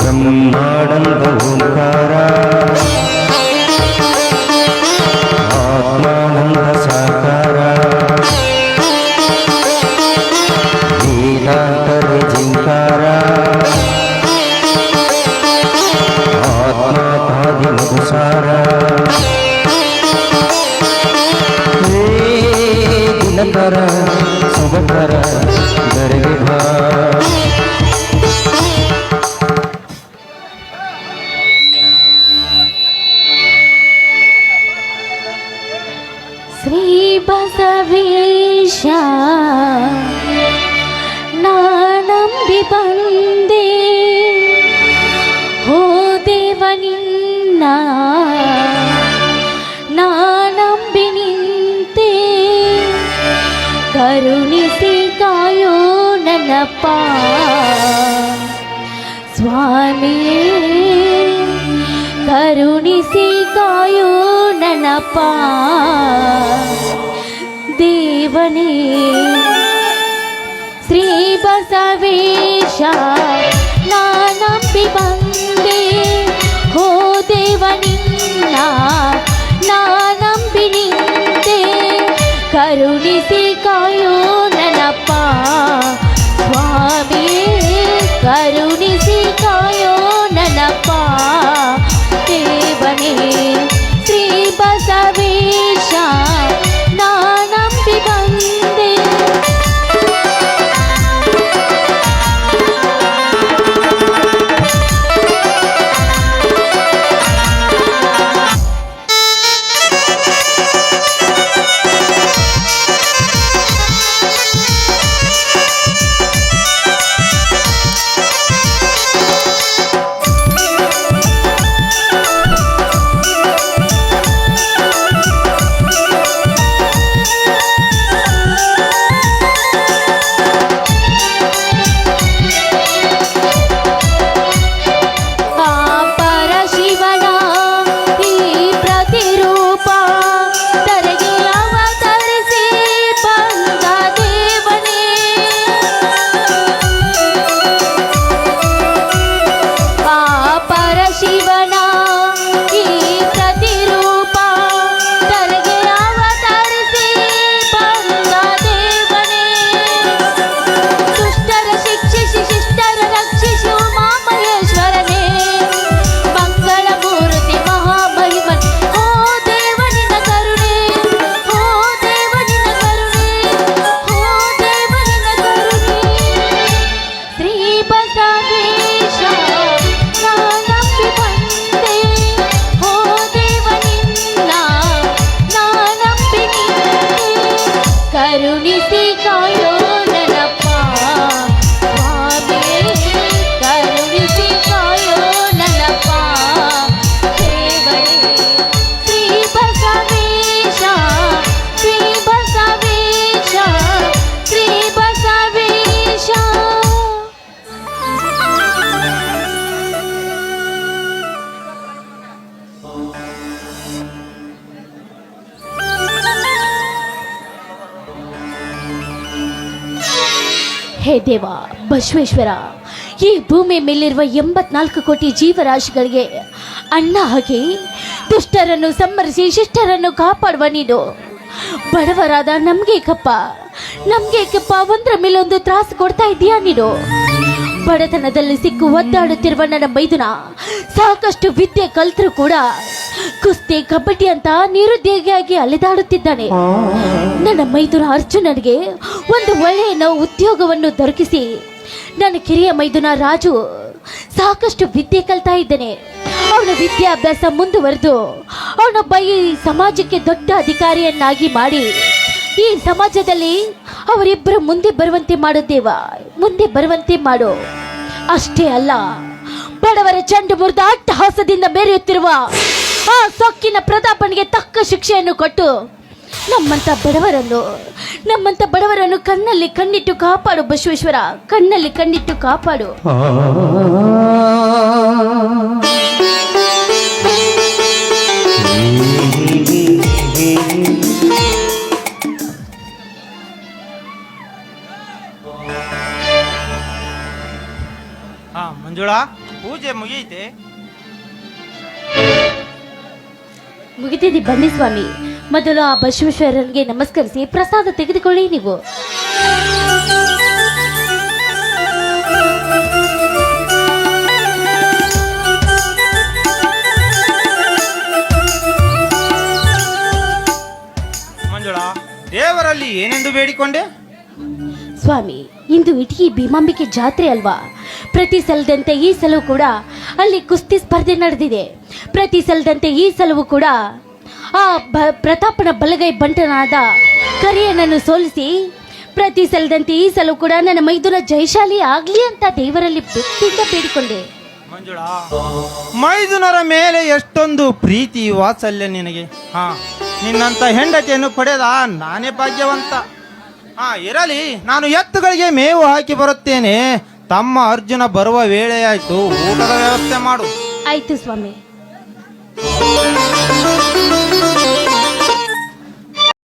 ಬ್ರಹ್ಮಾನಂದ ಓಂಕಾರ ಆತ್ಮಾನಂದ ಸಾಕಾರ ವೇದಾಂತರೆ ಜಿಂಕಾರ ಆತ್ಮಾಪಾದಿ ಮಧುಸಾರ ಹೇ ದಿನಕರ ಶುಭಕರ ಗರಿಗೆ ಭಾ ಶ್ರೀ ಬಸವೇಶ ನಾನಂಬಿ ಬಂದೆ ಹೋ ದೇವ ನಿನ್ನ ನಾನಂಬಿ ನಿಂತೆ ಕರುಣಿಸಿ ಕಾಯೋ ನನ್ನಪ್ಪ ಸ್ವಾಮಿಯೇ ಕರುಣಿಸಿ ಕಾಯೋ ನನ್ನಪ್ಪ శ్రీ బసవేశా ಹೇ ದೇವ, ಬಸವೇಶ್ವರ, ಈ ಭೂಮಿ ಮೇಲಿರುವ ಎಂಬತ್ನಾಲ್ಕು ಕೋಟಿ ಜೀವರಾಶಿಗಳಿಗೆ ಅನ್ನ ಹಾಕಿ ದುಷ್ಟರನ್ನು ಸಂಹರಿಸಿ ಶಿಷ್ಟರನ್ನು ಕಾಪಾಡುವ ನೀನು. ಬಡವರಾದ ನಮ್ಗೆ ಕಪ್ಪ ನಮ್ಗೆ ಕಪ್ಪ, ಒಂದರ ಮೇಲೊಂದು ತ್ರಾಸು ಕೊಡ್ತಾ ಇದೀಯಾ ನೀನು? ಬಡತನದಲ್ಲಿ ಸಿಕ್ಕು ಒದ್ದಾಡುತ್ತಿರುವ ನನ್ನ ಮೈದುನ ಸಾಕಷ್ಟು ವಿದ್ಯೆ ಕಲ್ತರೂ ಕೂಡ ಕುಸ್ತಿ ಕಬಡ್ಡಿ ಅಂತ ನಿರುದ್ಯೋಗಿಯಾಗಿ ಅಲೆದಾಡುತ್ತಿದ್ದಾನೆ. ನನ್ನ ಮೈದುನ ಅರ್ಜುನನಿಗೆ ಒಂದು ಒಳ್ಳೆಯ ಉದ್ಯೋಗವನ್ನು ದೊರಕಿಸಿ ನನ್ನ ಕಿರಿಯ ಮೈದುನ ರಾಜು ಸಾಕಷ್ಟು ವಿದ್ಯೆ ಕಲ್ತಾ ಇದ್ದಾನೆ. ಅವನ ವಿದ್ಯಾಭ್ಯಾಸ ಮುಂದುವರೆದು ಅವನೊಬ್ಬ ಈ ಸಮಾಜಕ್ಕೆ ದೊಡ್ಡ ಅಧಿಕಾರಿಯನ್ನಾಗಿ ಮಾಡಿ ಈ ಸಮಾಜದಲ್ಲಿ ಅವರಿಬ್ಬರು ಮುಂದೆ ಬರುವಂತೆ ಮಾಡು ದೇವ. ಮುಂದೆ ಬರುವಂತೆ ಮಾಡು. ಅಷ್ಟೇ ಅಲ್ಲ, ಬಡವರ ಚಂಡು ಮುರಿದ ಅಟ್ಟಹಾಸದಿಂದ ಬೇರೆಯುತ್ತಿರುವ ಆ ಸೊಕ್ಕಿನ ಪ್ರತಾಪನಿಗೆ ತಕ್ಕ ಶಿಕ್ಷೆಯನ್ನು ಕೊಟ್ಟು ನಮ್ಮಂತ ಬಡವರನ್ನು ನಮ್ಮಂತ ಬಡವರನ್ನು ಕಣ್ಣಲ್ಲಿ ಕಣ್ಣಿಟ್ಟು ಕಾಪಾಡು ಬಸವೇಶ್ವರ. ಕಣ್ಣಲ್ಲಿ ಕಣ್ಣಿಟ್ಟು ಕಾಪಾಡು. ಮಂಜುಳಾ ಪೂಜೆ ಮುಗಿಯಿತೆ ಮುಗಿದಿದೆ ಬನ್ನಿ ಸ್ವಾಮಿ. ಮೊದಲು ಆ ಬಸವೇಶ್ವರನಿಗೆ ನಮಸ್ಕರಿಸಿ ಪ್ರಸಾದ ತೆಗೆದುಕೊಳ್ಳಿ ನೀವು. ಮಂಜುಳಾ ದೇವರಲ್ಲಿ ಏನೆಂದು ಬೇಡಿಕೊಂಡೆ? ಸ್ವಾಮಿ ಇಂದು ಇಟಗಿ ಭೀಮಾಂಬಿಕೆ ಜಾತ್ರೆ ಅಲ್ವಾ? ಪ್ರತಿ ಸಲದಂತೆ ಈ ಸಲವೂ ಕೂಡ ಅಲ್ಲಿ ಕುಸ್ತಿ ಸ್ಪರ್ಧೆ ನಡೆದಿದೆ. ಪ್ರತಿ ಸಲದಂತೆ ಈ ಸಲವೂ ಕೂಡ ಆ ಬ ಪ್ರತಾಪನ ಬಲಗೈ ಬಂಟನಾದ ಕರಿಯನನ್ನು ಸೋಲಿಸಿ ಪ್ರತಿ ಸಲದಂತೆ ಈ ಸಲವೂ ಕೂಡ ನನ್ನ ಮೈದುನ ಜಯಶಾಲಿ ಆಗ್ಲಿ ಅಂತ ದೇವರಲ್ಲಿ ಭಕ್ತಿಯಿಂದ ಬೇಡಿಕೊಂಡೆ. ಮೈದುನರ ಮೇಲೆ ಎಷ್ಟೊಂದು ಪ್ರೀತಿ ವಾತ್ಸಲ್ಯ ನಿನಗೆ. ಹಾ ನಿನ್ನಂತ ಹೆಂಡತಿಯನ್ನು ಪಡೆದ ನಾನೇ ಭಾಗ್ಯವಂತ. ಹಾ ಇರಲಿ, ನಾನು ಎತ್ತುಗಳಿಗೆ ಮೇವು ಹಾಕಿ ಬರುತ್ತೇನೆ. ತಮ್ಮ ಅರ್ಜುನ ಬರುವ ವೇಳೆ ಆಯ್ತು ಊಟದ ವ್ಯವಸ್ಥೆ ಮಾಡು. ಆಯ್ತು ಸ್ವಾಮಿ.